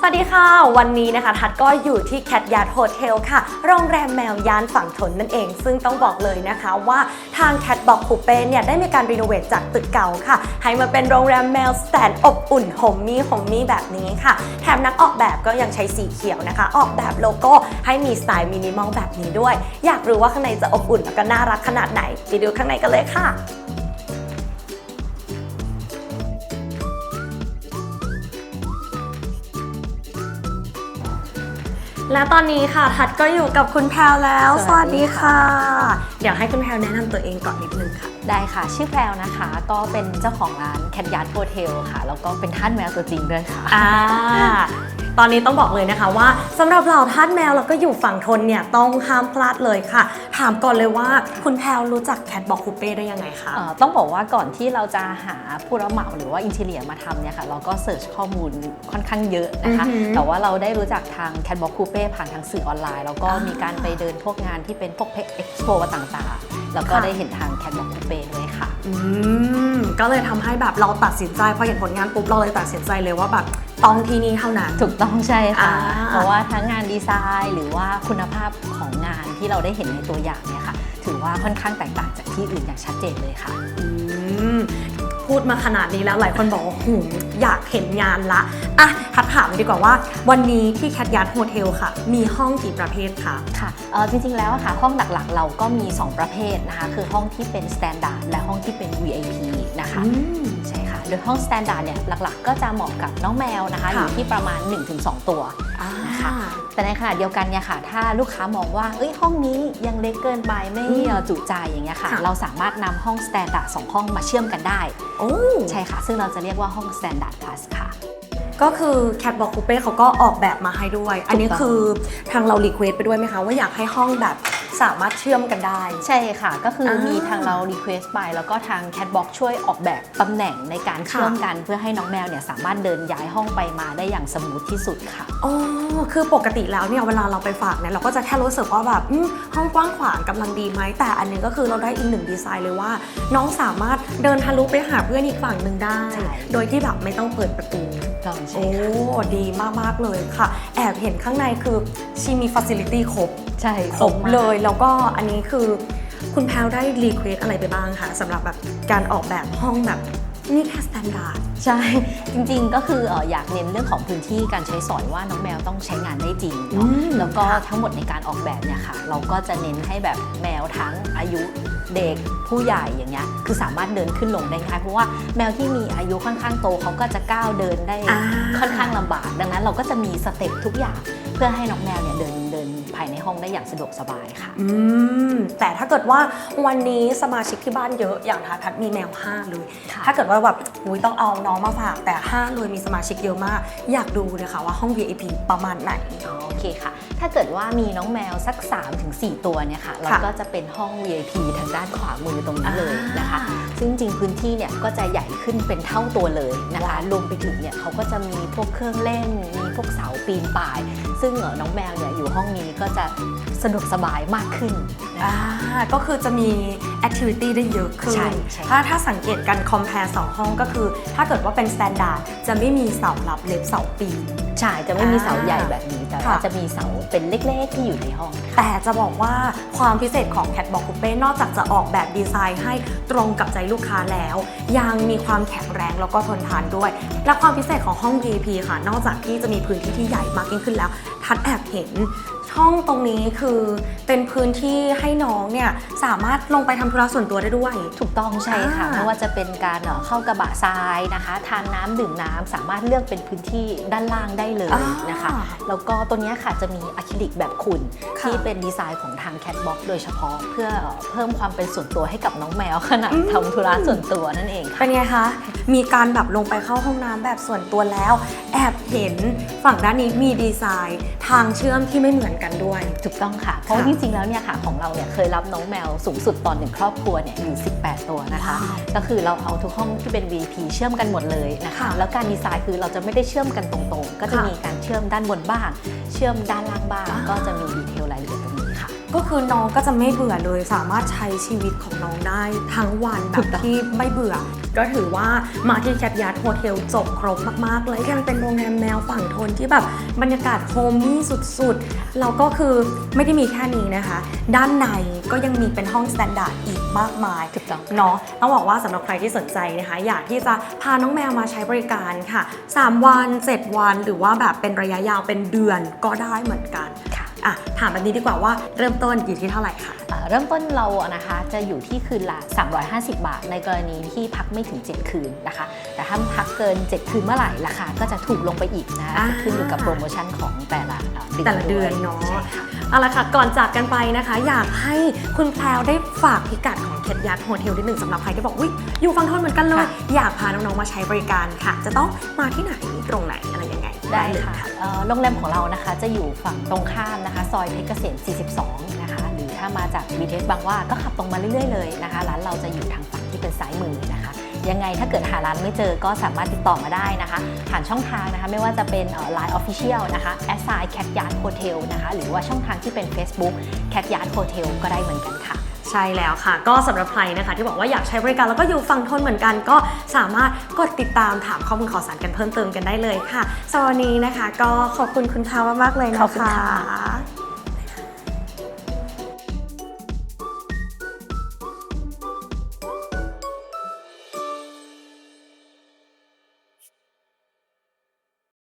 สวัสดีค่ะ วันนี้นะคะทัดก็อยู่ที่แคทยาร์ดโฮเทลค่ะ โรงแรมแมวยานฝั่งทนนั่นเอง ซึ่งต้องบอกเลยนะคะว่าทางแคทบอกคูเป้เนี่ยได้มีการรีโนเวทจากตึกเก่าค่ะ ให้มาเป็นโรงแรมแมวสแตนอบอุ่นโฮมมี่โฮมมี่แบบนี้ค่ะ แถมนักออกแบบก็ยังใช้สีเขียวนะคะ ออกแบบโลโก้ให้มีสไตล์มินิมอลแบบนี้ด้วย อยากรู้ว่าข้างในจะอบอุ่นแล้วก็น่ารักขนาดไหนไปดูข้างในกันเลยค่ะ และตอนนี้ค่ะทัดก็อยู่กับคุณแพลวแล้วสสวัวัสสดีดีค่ะค่ะ เดี๋ยวให้คุณแพลวแนะนำตัวเองก่อนนิดนึงค่ะ ได้ค่ะ ชื่อแพรวนะคะ ก็เป็นเจ้าของร้านแคทยาร์ดโฮเทลค่ะ แล้วก็เป็นท่านแมวตัวจริงด้วยค่ะ อ่า ตอนนี้ต้องบอกเลยนะคะว่าสำหรับเราทาสแมวแล้วก็อยู่ฝั่งทนเนี่ยต้องห้ามพลาดเลยค่ะ ถามก่อนเลยว่าคุณแพลวรู้จักแคทบอกคูเป้ได้ยังไงคะเอ่อต้องบอกว่าก่อนที่เราจะหาผู้รับเหมาหรือว่าอินเทเลียมาทำเนี่ยค่ะเราก็เสิร์ชข้อมูลค่อนข้างเยอะนะคะอือหือแต่ว่าเราได้รู้จักทาง Catbox Coupe ผ่านทางสื่อออนไลน์ แล้วก็อ่ามีมีการไปเดินพวกงานที่เป็นพวกเอ็กซ์โปต่างๆ แล้วก็ค่ะได้เห็นทาง Catbox Coupe ด้วยค่ะอืมก็เลยทำให้แบบเราตัดสินใจพอเห็นผลงานปุ๊บเราเลยตัดสินใจเลยว่าแบบ ต้องที่นี่เท่านั้น ถูกต้องใช่ค่ะ อ่า เพราะว่าทั้งงานดีไซน์หรือว่าคุณภาพของงานที่เราได้เห็นในตัวอย่างเนี่ยค่ะ ถือว่าค่อนข้างแตกต่างจากที่อื่นอย่างชัดเจนเลยค่ะ อืมพูดมาขนาดนี้แล้วหลายคนบอกว่าหูอยากเห็นงานละอะทัดถามดีกว่าว่า วันนี้ที่แคทยาร์ดโฮเทลค่ะ มีห้องกี่ประเภทคะค่ะเอ่อจริงๆ แล้วอะค่ะห้องหลักๆ เราก็มี 2 ประเภทนะคะ คือห้องที่เป็น Standard และห้องที่เป็น VIP นะคะ อืม ใช่ค่ะโดยห้อง Standard เนี่ยหลักๆ ก็จะเหมาะกับน้องแมวนะคะค่ะอยู่ที่ประมาณ 1-2 ตัวอ่านะคะแต่ในขณะเดียวกันเนี่ยค่ะ ถ้าลูกค้ามองว่าเอ้ยห้องนี้ยังเล็กเกินไปไม่อืมเอ่อจุใจอย่างเงี้ยค่ะค่ะเราสามารถนำห้อง Standard สองห้องมาเชื่อมกันได้โอ้ใช่ค่ะ ซึ่งเราจะเรียกว่าห้อง Standard Plus ค่ะก็คือแคทบอกคูเป้เขาก็ออกแบบมาให้ด้วย อันนี้ถูกต้องคือทางเรารีเควสไปด้วยไหมคะ ว่าอยากให้ห้องแบบ สามารถเชื่อมกันได้ ใช่ค่ะ ก็คืออามีมีทางเรา Request ไปแล้วก็ทาง Catbox ช่วยออกแบบตำแหน่งในการเชื่อมกัน เพื่อให้น้องแมวเนี่ยสามารถเดินย้ายห้องไปมาได้อย่างสมูทที่สุดค่ะอ๋อคือปกติแล้วเนี่ยเวลาเราไปฝากเนี่ยเราก็จะแค่รู้สึกว่าแบบอมห้องกว้างขวางกำลังดีไหมแต่อันนี้ก็คือเราได้อีกหนึ่งดีไซน์เลยว่า น้องสามารถเดินทะลุไปหาเพื่อนอีกฝั่งหนึ่งได้ใช่โดยที่แบบไม่ต้องเปิดประตูต้องใช่โอ้ค่ะดีมากๆเลยค่ะ แอบเห็นข้างในคือชีมีฟัซิลิตี้ครบ ใช่ครบมากเลย แล้วก็อันนี้คือคุณแพลวได้รีเควสอะไรไปบ้างคะสำหรับแบบการออกแบบห้องแบบนี่แค่สแตนดาร์ดใช่ จริงๆก็คือเอ่ออยากเน้นเรื่องของพื้นที่การใช้สอยว่าน้องแมวต้องใช้งานได้จริงเนาะอืมแล้วก็ทั้งหมดในการออกแบบเนี่ยค่ะ เราก็จะเน้นให้แบบแมวทั้งอายุเด็กผู้ใหญ่อย่างเงี้ยคือสามารถเดินขึ้นลงได้ง่ายเพราะว่าแมวที่มีอายุค่อนข้างโตเขาก็จะก้าวเดินได้อ่าค่อนข้างลำบาก ดังนั้นเราก็จะมีสเต็ปทุกอย่างเพื่อให้น้องแมวเนี่ยเดินเดินภายในห้องได้อย่างสะดวกสบายค่ะ อืมแต่ถ้าเกิดว่าวันนี้สมาชิกที่บ้านเยอะอย่างทัดทัดมีแมวห้าเลย ค่ะถ้าเกิดว่าแบบอุยต้องเอาน้องมาฝากแต่ห้าเลยมีสมาชิกเยอะมาก อยากดูเลยค่ะว่าห้อง VIP ประมาณไหน อ๋อโอเคค่ะ ถ้าเกิดว่ามีน้องแมวสัก 3-4 ตัวเนี่ยค่ะ เราก็จะเป็นห้อง VIP ทางด้านขวามือตรงนี้เลยนะคะอ่าซึ่งจริงๆพื้นที่เนี่ยก็จะใหญ่ขึ้นเป็นเท่าตัวเลยนะคะว้าวรวมไปถึงเนี่ยเขาก็จะมีพวกเครื่องเล่น มีพวกเสาปีนป่าย ซึ่งเอ่อน้องแมวเนี่ยอยู่ห้องนี้ก็จะสะดวกสบายมากขึ้นนะคะอ่าก็คือจะมีแอคทิวิตี้ได้เยอะขึ้นใช่ใช่ถ้าถ้าสังเกตกันคอมเพลสองห้องก็คือ ถ้าเกิดว่าเป็นสแตนดาร์ดจะไม่มีเสาหลับเล็บเสาปีนใช่ จะไม่มีอ่าเสาใหญ่แบบนี้ แต่ว่าค่ะจะมีเสาเป็นเล็กๆที่อยู่ในห้องค่ะแต่จะบอกว่าความพิเศษของ Cat Box Coupe นอกจากจะออกแบบดีไซน์ให้ตรงกับใจลูกค้าแล้ว ยังมีความแข็งแรงแล้วก็ทนทานด้วย และความพิเศษของห้อง VIP ค่ะ นอกจากที่จะมีพื้นที่ที่ใหญ่มากยิ่งขึ้นแล้ว ทัดแอบเห็น ช่องตรงนี้คือเป็นพื้นที่ให้น้องเนี่ยสามารถลงไปทำธุระส่วนตัวได้ด้วย ถูกต้องใช่ค่ะอ่า ไม่ว่าจะเป็นการเอ่อเข้ากระบะทรายนะคะทานน้ำดื่มน้ำสามารถเลือกเป็นพื้นที่ด้านล่างได้เลยนะคะ อ่า แล้วก็ตัวเนี้ยค่ะจะมีอะคริลิกแบบขุ่นค่ะที่เป็นดีไซน์ของทาง Catbox โดยเฉพาะเพื่อเพิ่มความเป็นส่วนตัวให้กับน้องแมวขณะอืม ทำธุระส่วนตัวนั่นเองค่ะ เป็นไงคะ มีการแบบลงไปเข้าห้องน้ำแบบส่วนตัวแล้ว แอบเห็นฝั่งด้านนี้มีดีไซน์ ทางเชื่อมที่ไม่เหมือนกันด้วย ถูกต้องค่ะ เพราะว่าค่ะจริงๆแล้วเนี่ยค่ะของเราเนี่ยเคยรับน้องแมวสูงสุดตอนหนึ่งครอบครัวเนี่ยอยู่ 18 ตัวนะคะว้าวก็คือเราเอาทุกห้องที่เป็น VIP เชื่อมกันหมดเลยนะคะค่ะแล้วการดีไซน์คือเราจะไม่ได้เชื่อมกันตรงๆ ก็จะค่ะมีการเชื่อมด้านบนบ้าง เชื่อมด้านล่างบ้างอ่าก็จะมีดีเทลรายละเอียดตรงนี้ค่ะ ก็คือน้องก็จะไม่เบื่อเลย สามารถใช้ชีวิตของน้องได้ทั้งวันแบถูบกต้องที่ไม่เบื่อ ก็ถือว่ามาที่แคทยาร์ดโฮเทลจบครบมากๆเลยยังเป็นโรงแรมแนวฝั่งทนที่แบบบรรยากาศโฮมมี่สุดๆแล้วก็คือไม่ได้มีแค่นี้นะคะ ด้านในก็ยังมีเป็นห้องสแตนดาร์ดอีกมากมายถูกต้องเนาะต้องบอกว่าสำหรับใครที่สนใจนะคะ อยากที่จะพาน้องแมวมาใช้บริการค่ะ 3 วัน 7 วัน หรือว่าแบบเป็นระยะยาวเป็นเดือนก็ได้เหมือนกันค่ะ อะถามแบบนี้ดีกว่าว่าเริ่มต้นอยู่ที่เท่าไหร่คะเอ่อเริ่มต้นเราอะนะคะจะอยู่ที่คืนละ 350 บาท ในกรณีที่พักไม่ถึง 7 คืนนะคะ แต่ถ้าพักเกิน 7 คืนเมื่อไหร่ราคาก็จะถูกลงไปอีกนะคะอ่าขึ้นอยู่กับโปรโมชั่นของแต่ละเอ่อเดือนแต่ละเดือนวยเนาะใช่ค่ะเอาละค่ะก่อนจากกันไปนะคะ อยากให้คุณแพลวได้ฝากพิกัดของเคทยัดโฮเทลนิดหนึ่งสำหรับใครที่บอกวิอยู่ฟังทนเหมือนกันเลยค่ะอยากพาน้องๆมาใช้บริการค่ะ จะต้องมาที่ไหนตรงไหนอะไรยังไงได้เลยค่ะเอ่อโรงแรมของเรานะคะจะอยู่ฝั่งตรงข้ามนะคะซอยเพชรเกษม 42 นะคะ หรือถ้ามาจาก BTS บางว่าก็ขับตรงมาเรื่อยๆเลยนะคะ ร้านเราจะอยู่ทางฝั่งที่เป็นซ้ายมือนะคะ ยังไงถ้าเกิดหาร้านไม่เจอก็สามารถติดต่อมาได้นะคะ ผ่านช่องทางนะคะ ไม่ว่าจะเป็นเอ่อ Line Official นะคะ a s s i Cat Yard Hotel นะคะ หรือว่าช่องทางที่เป็น Facebook Cat Yard Hotel ก็ได้เหมือนกันค่ะ ใช่แล้วค่ะ ก็สำหรับใครนะคะ ที่บอกว่าอยากใช้บริการแล้วก็อยู่ฟังทนเหมือนกัน ก็สามารถกดติดตามถามข้อมูลข่าวสารกันเพิ่มเติมกันได้เลยค่ะสำหรับวันนี้นะคะ ก็ขอบคุณคุณพาวมากๆเลยนะคะขอบคุณค่ะ